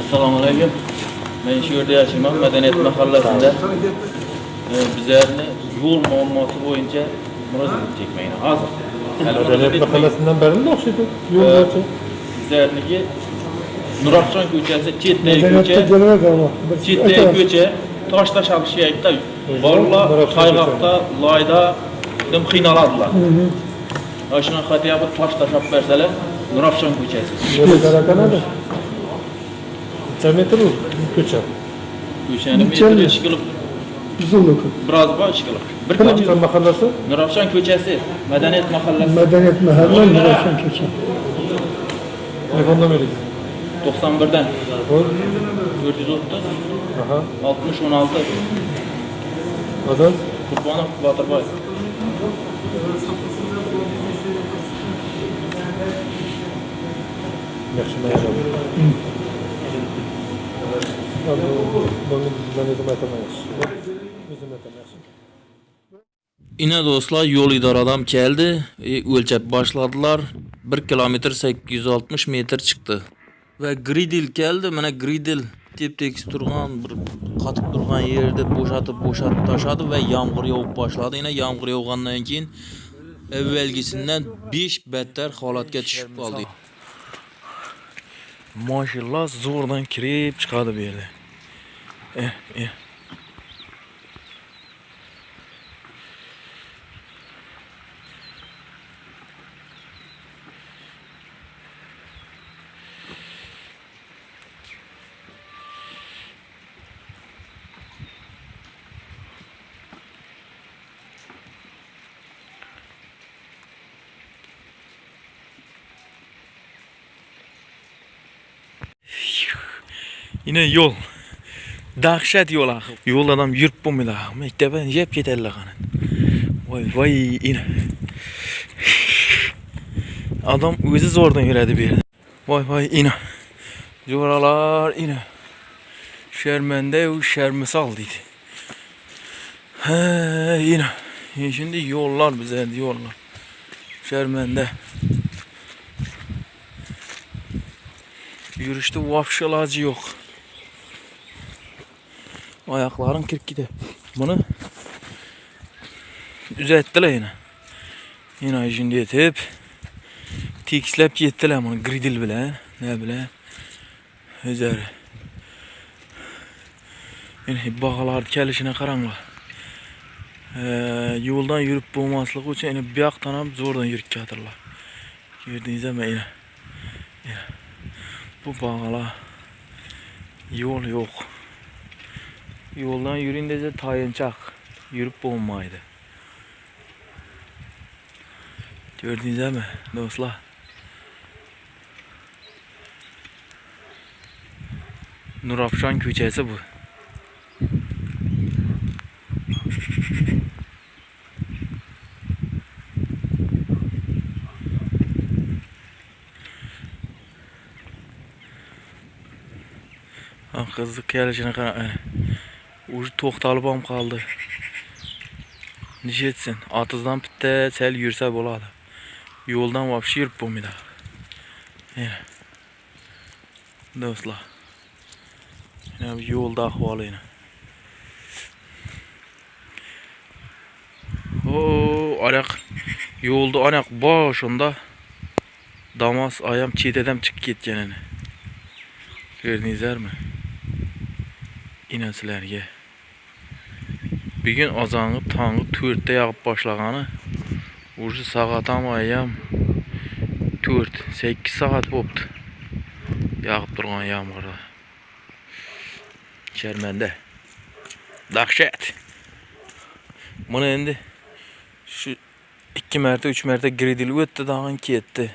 Assalomu alaykum. Men shu yerda yashayman, Madaniyat mahallasida. Ee, Bizlarni yo'l muammosi bo'yicha murojaat chekmayman. Hozir. Madaniyat mahallasinden beri mi okşadı? Yol ko'chasi, chetdagi Medeniyetçi ko'cha, gelenek ama. chetdagi ko'cha, tosh tashlashayapti. Bolalar Nurafshon qayg'oqda, loyda dim qiynaladilar. Ana shunaqa hatya bir tosh Nurafshon ko'chasi. Nerede? Kaç metre bu? Köçe. Ko'chani Necha metri yil? ishqilib, Uzunluk. biroz bor ishqilib. Bir Nurafşan mahallesi? Nurafshon ko'chasi, Madaniyat mahallasi Medeniyet mahalle Nurafşan keçi. Telefonda mı öyle? 91'den O. 430 Aha. 60 16 Adam. Kurbanov Batırbay. Yaxşı Yine dostlar yol idarədən gəldi, e, ölçəb başladılar. 1 kilometr 860 metr çıxdı. Və gridil gəldi, mənə gridil tep-tekis durğan, bir qatıb durğan yerdə boşatıb boşatıb daşadı və yağmur yağıb başladı. Yine yağmur yağandan keyin əvvəlgisindən 5 bədtər holatga düşüb qaldı. Maşallah zordan kirib çıxadı bu yerdə. Eh, eh. Yine yol. Dahşet yol axı. Yol adam yürüp bulmaydı axı. Mektebe yep yeterli kanın. Vay vay yine. Adam özü zordan yürüdü bir. Vay vay yine. Zoralar yine. Şermende şermisal dedi. He yine. E Şimdi yollar bize yollar. Şermende. Yürüyüşte vafşalacı yok. Ayakların kırk gide. Bunu düzelttiler yine. Yine şimdi yetip tikslep yettiler bunu gridil bile ne bile üzeri. Yine bağlar kelişine karanlar. Ee, yoldan yürüp bulmaslık için yine bir yaktan zordan yürüp katırlar. Gördüğünüz zaman yine. Bu bağla yol yok. Yoldan yürüyünce de tayınçak. Yürüp bulmaydı. Gördünüz mi dostlar? Nurafşan köçesi bu. Ha, kızlık gelişine kadar. Ucu toxtalıb qaldı. Niş etsin. Atızdan bitte sel yürsə boladı. Yoldan vapşı yürüp bulmaydı. Yine. Dostlar. Yine bir yolda ahvalı yine. Oo, ayak yolda ayak başında damas ayam çiğdeden çık ketkenini. Gördünüzler mi? İnəslərə. Bir gün azanğı tanğı törtdə yağıb başlağanı Ucu saat ayam 4 8 saat bopdu. Yağıb durğan yağmurda. Şərməndə. Dahşət. Bunu indi şu 2 mərtə 3 mərtə gridil ötdü dağın ketdi.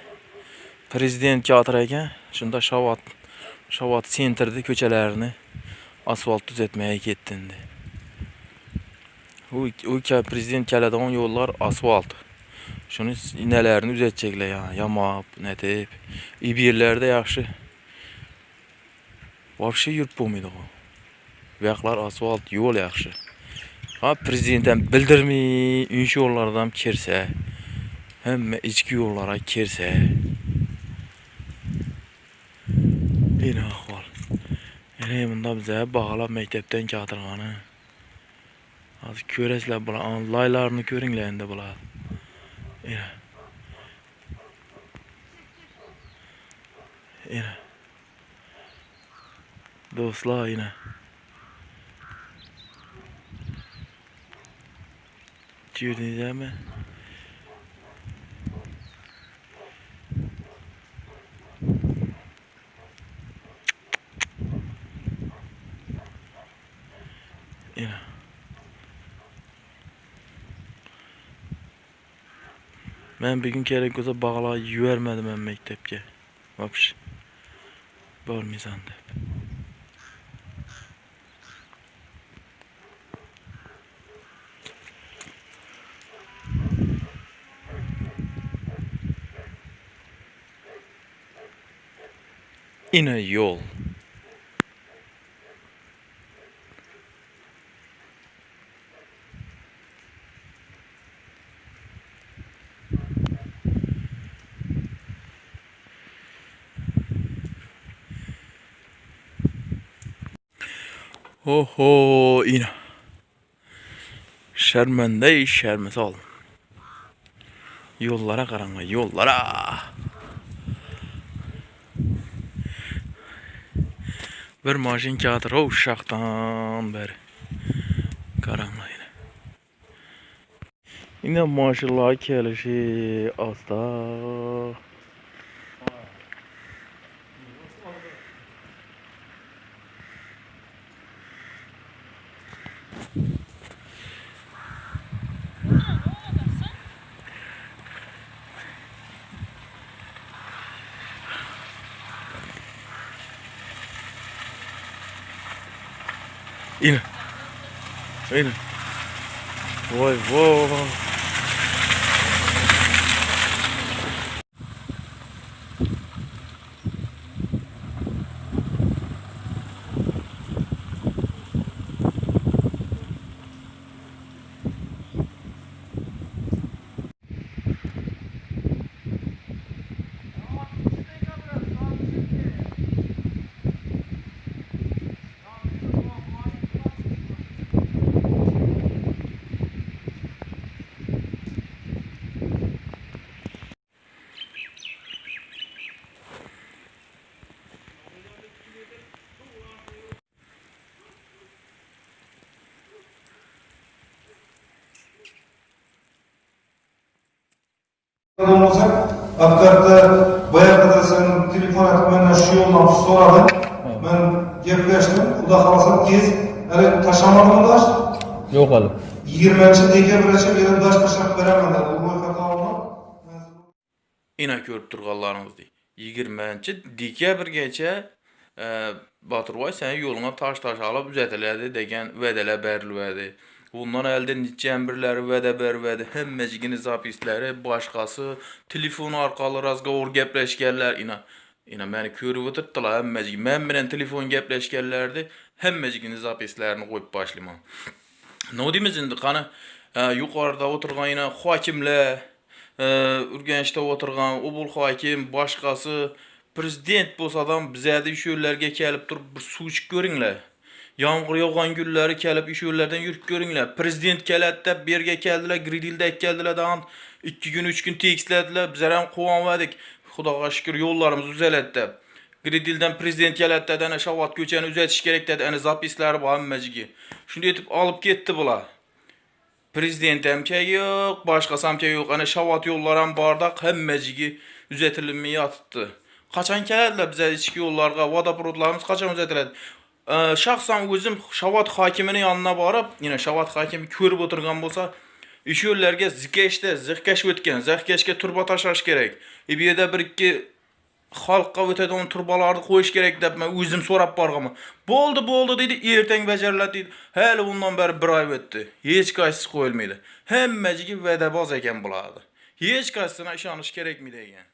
Prezident teatrı ekan, şunda Şavat Şavat sentrdə köçələrini asfalt düzeltmeye gittiğinde. O, ölkə prezident gələdəyin yollar asfalt. Şunu nələrini düzətcəklər ya, yamab, nə deyib. İb yerlərdə yaxşı. Vəbşi yurt bulmaydı o. Vəxtlar asfalt, yol yaxşı. Ha prezidentdən bildirmi, ünki yollardan kirsə, həmmə içki yollara kirsə. Eyni axval. Elə bunda bizə bağla məktəbdən qadırğanı. Az köresler bula, an laylarını körünler indi bula. Yine. Yine. Dostlar yine. Gördünüz Ben bir gün gerek olsa bağla yüvermedim ben mektepke. Vapş. Bormizan deb. Yine yol. Oho, i na. Şərməndə şərməsə ol. Yollara qaranğa, yollara. Bir maşin kağıdır o uşaqdan bəri. Qaranğa ilə. İndi maşınlar gəlişi asta. Yine. Yine. Vay vay. olacak. Aktarda bayağı kadar sen telefon atıp mənlə şey olmam, soradım. Mən gəbləşdim, Xuda xalasa gez, hələ taşamadım daş. Yox hələ. 20-ci dekabrəcə belə daş taşaq verəmədim. Bu boyqata olmam. İnə görüb durğanlarınızdır. 20-ci dekabr gecə e, Baturvay sənin yoluna taş-taş alıb üzətlədi, degən vədələ bərlüvədi. Bundan əldə niçəmbirləri vədə bərvədi, həmməcigini zapisləri, başqası, telefon arqalı razqavur gəpləşkənlər ina. İna məni görüb oturtdular həmməcigi. Mən bilən telefon gəpləşkənlərdi, həmməcigini zapislərini qoyub başlayma. Ne deyimiz indi qanı e, yuqarıda oturğan yine hakimlər, e, Ürgəncdə oturğan Ubul hakim, başqası prezident bolsa adam bizədə iş yerlərə gəlib durub bir su içib. Yağmur yağan günləri gəlib iş yerlərdən yürüb görünlər. Prezident gələtdə bergə gəldilər, Gridildə gəldilər dan 2 gün 3 gün tekslədilər. Bizərəm qovan verdik. Xudağa şükür yollarımız düzələtdə. Gridildən prezident gələtdə dənə şavat köçəni üzətiş gerek dedi. Əni zapisləri var həmməcigi. Şunu etib alıb getdi bunlar. Prezident əmkə yox, başqası əmkə yox. Əni şavat yollarım bardaq həmməcigi üzətilinməyə atıbdı. Qaçan gələdilər bizə içki yollarına, vodoprodlarımız qaçan üzətilədi. Ee, şahsen özüm Şavat hakiminin yanına varıp yine Şavat hakimi körüp oturgan bolsa iş yollarga zikeşte zihkeş ötken zihkeşke turba taşaş gerek. E bir yerde bir iki halkka öteden turbalarını koyuş gerek dep ben özüm sorap bargama. Boldu boldu dedi erten becerildi dedi. Hele bundan beri bir ay öttü. Hiç kaysız koyulmaydı. Hemmecigi vedebaz eken buladı. Hiç kaysına işanış gerek mi deyen.